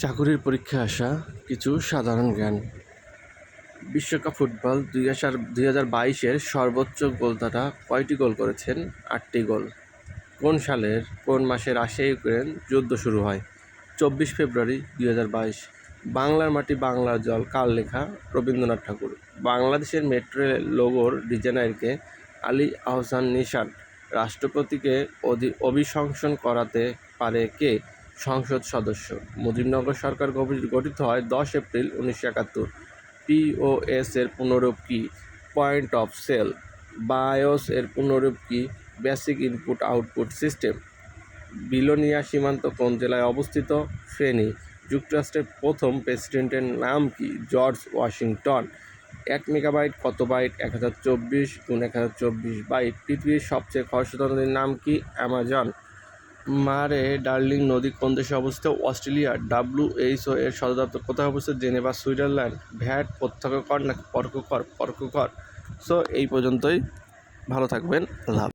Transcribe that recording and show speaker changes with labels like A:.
A: চাকুরির পরীক্ষায় আসা কিছু সাধারণ জ্ঞান। বিশ্বকাপ ফুটবল দুই হাজার দুই হাজার বাইশের সর্বোচ্চ গোলদাতা কয়টি গোল করেছেন? আটটি গোল। কোন সালের, কোন মাসে রাশিয়া ইউক্রেন যুদ্ধ শুরু হয়? চব্বিশ ফেব্রুয়ারি দুই হাজার বাইশ। বাংলার মাটি বাংলার জল, কার লেখা? রবীন্দ্রনাথ ঠাকুর। বাংলাদেশের মেট্রো লোগোর ডিজাইনারকে আলী আহসান নিশান, রাষ্ট্রপতিকে অধি, অভিশংসন করাতে পারে কে? সংসদ সদস্য। মুজিবনগর সরকার গঠিত হয় দশ এপ্রিল উনিশশো একাত্তর। পিওএস এর পুনরূপ কি? Point of sell. বায়োস এর পুনরূপ কি? Basic input output system. Belonia সীমান্ত কোন জেলায় অবস্থিত? ফেনী। যুক্তরাষ্ট্রের প্রথম প্রেসিডেন্টের নাম কি? George Washington. এক মেগাবাইট কত বাইট? এক হাজার চব্বিশ গুণ এক হাজার চব্বিশ বাইট। পৃথিবীর সবচেয়ে খরস্রোতা নদীর নাম কি? অ্যামাজন। মারে ডার্লিং নদীর কোন দেশে অবস্থিত অস্ট্রেলিয়া ডাব্লিউএইচও এর সদর দপ্তর কোথায় অবস্থিত? Geneva, Switzerland. ভ্যাট প্রত্যক্ষ কর নাকি পরোক্ষ কর পরোক্ষ কর সো, এই পর্যন্তই। ভালো থাকবেন। লাভ।